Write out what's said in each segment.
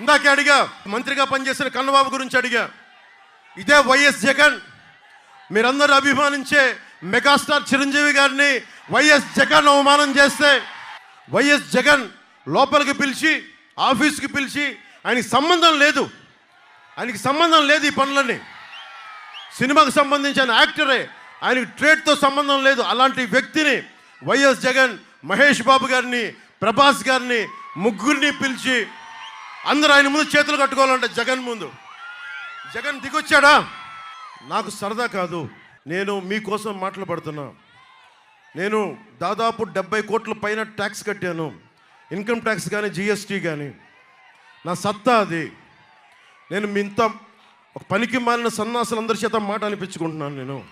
ఇందాకే అడిగా మంత్రిగా పనిచేసిన కన్నబాబు గురించి అడిగా ఇదే వైఎస్ జగన్. మీరందరూ అభిమానించే మెగాస్టార్ చిరంజీవి గారిని వైఎస్ జగన్ అవమానం చేస్తే వైఎస్ జగన్ లోపలికి పిలిచి ఆఫీస్కి పిలిచి ఆయనకి సంబంధం లేదు. ఆయనకి సంబంధం లేదు ఈ పనులన్నీ. సినిమాకు సంబంధించిన యాక్టరే ఆయనకి ట్రేడ్తో సంబంధం లేదు. అలాంటి వ్యక్తిని వైఎస్ జగన్ మహేష్ బాబు గారిని ప్రభాస్ గారిని ముగ్గురిని పిలిచి అందరూ ఆయన ముందు చేతులు కట్టుకోవాలంటే జగన్ ముందు. జగన్ దిగొచ్చాడా? నాకు సరదా కాదు. నేను మీకోసం మాట్లాడుతున్నా. నేను దాదాపు డెబ్బై కోట్ల పైన ట్యాక్స్ కట్టాను. ఇన్కమ్ ట్యాక్స్ కానీ జిఎస్టీ కానీ నా సత్తా అది. నేను మీ ఇంత ఒక పనికి మారిన సన్నాసులందరి చేత మాట అనిపించుకుంటున్నాను నేను.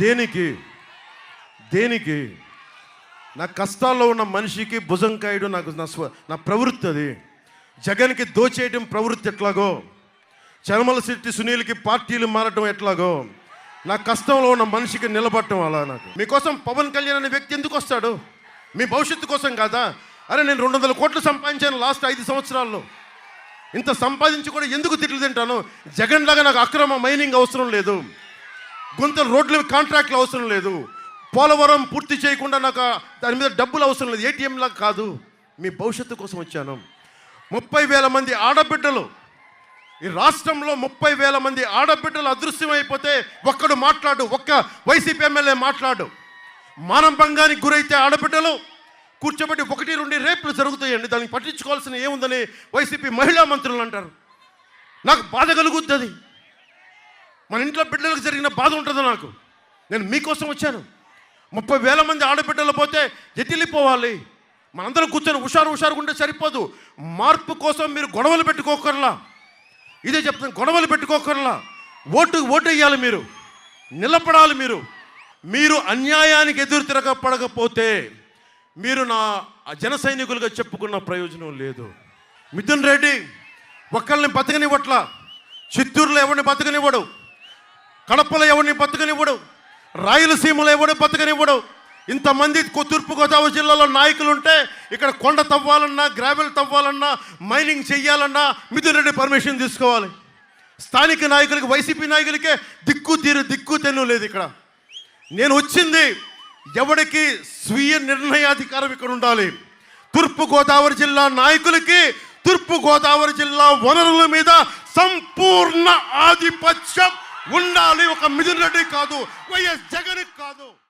దేనికి? దేనికి? నా కష్టాల్లో ఉన్న మనిషికి భుజం కాయడం నాకు నా స్వ నా ప్రవృత్తి అది. జగన్కి దోచేయడం ప్రవృత్తి ఎట్లాగో? చర్మల శెట్టి సునీల్కి పార్టీలు మారటం ఎట్లాగో? నా కష్టంలో ఉన్న మనిషికి నిలబడటం అలా నాకు. మీకోసం పవన్ కళ్యాణ్ అనే వ్యక్తి ఎందుకు వస్తాడు? మీ భవిష్యత్తు కోసం కాదా? అరే నేను రెండు వందల కోట్లు సంపాదించాను లాస్ట్ ఐదు సంవత్సరాల్లో. ఇంత సంపాదించి కూడా ఎందుకు తిట్లు తింటాను? జగన్ లాగా నాకు అక్రమ మైనింగ్ అవసరం లేదు. గుంతలు రోడ్లు కాంట్రాక్ట్లు అవసరం లేదు. పోలవరం పూర్తి చేయకుండా నాకు దాని మీద డబ్బులు అవసరం లేదు. ఏటీఎం లాగా కాదు. మీ భవిష్యత్తు కోసం వచ్చాను. ముప్పై వేల మంది ఆడబిడ్డలు. ఈ రాష్ట్రంలో ముప్పై వేల మంది ఆడబిడ్డలు అదృశ్యమైపోతే ఒక్కడు మాట్లాడు ఒక్క వైసీపీ ఎమ్మెల్యే మాట్లాడు. మానభంగానికి గురైతే ఆడబిడ్డలు కూర్చోబెట్టి ఒకటి రెండు రేపులు జరుగుతాయండి. దానికి పట్టించుకోవాల్సిన ఏముందని వైసీపీ మహిళా మంత్రులు అంటారు. నాకు బాధ కలుగుతుంది మన ఇంట్లో బిడ్డలకు జరిగిన బాధ ఉంటుంది నాకు. నేను మీకోసం వచ్చాను. ముప్పై వేల మంది ఆడబిడ్డలు పోతే ఎత్తిల్లిపోవాలి మనందరం కూర్చొని హుషారు హుషారుగా ఉంటే సరిపోదు. మార్పు కోసం మీరు గొడవలు పెట్టుకోకర్లా. ఇదే చెప్తాను గొడవలు పెట్టుకోకర్లా. ఓటు ఓటు వేయాలి మీరు. నిలబడాలి మీరు. మీరు అన్యాయానికి ఎదురు తిరగపడకపోతే మీరు నా జన సైనికులుగా చెప్పుకున్న ప్రయోజనం లేదు. మిథున్ రెడ్డి ఒక్కళ్ళని బతకనివ్వట్లా. చిత్తూరులో ఎవరిని బతకనివ్వడు? కడపలో ఎవరిని బతకనివ్వడు? రాయలసీమలో ఎవడు బతకనివ్వడు? ఇంతమంది తూర్పుగోదావరి జిల్లాలో నాయకులు ఉంటే ఇక్కడ కొండ తవ్వాలన్నా గ్రావెల్ తవ్వాలన్నా మైనింగ్ చెయ్యాలన్నా మిథున్ రెడ్డి పర్మిషన్ తీసుకోవాలి. స్థానిక నాయకులకి వైసీపీ నాయకులకే దిక్కు తీరు దిక్కు తెన్ను లేదు ఇక్కడ. నేను వచ్చింది ఎవడికి స్వీయ నిర్ణయాధికారం ఇక్కడ ఉండాలి? తూర్పుగోదావరి జిల్లా నాయకులకి తూర్పుగోదావరి జిల్లా వనరుల మీద సంపూర్ణ ఆధిపత్యం ఉండాలి. ఒక మిథున్ రెడ్డి కాదు వైఎస్ జగన్ కాదు.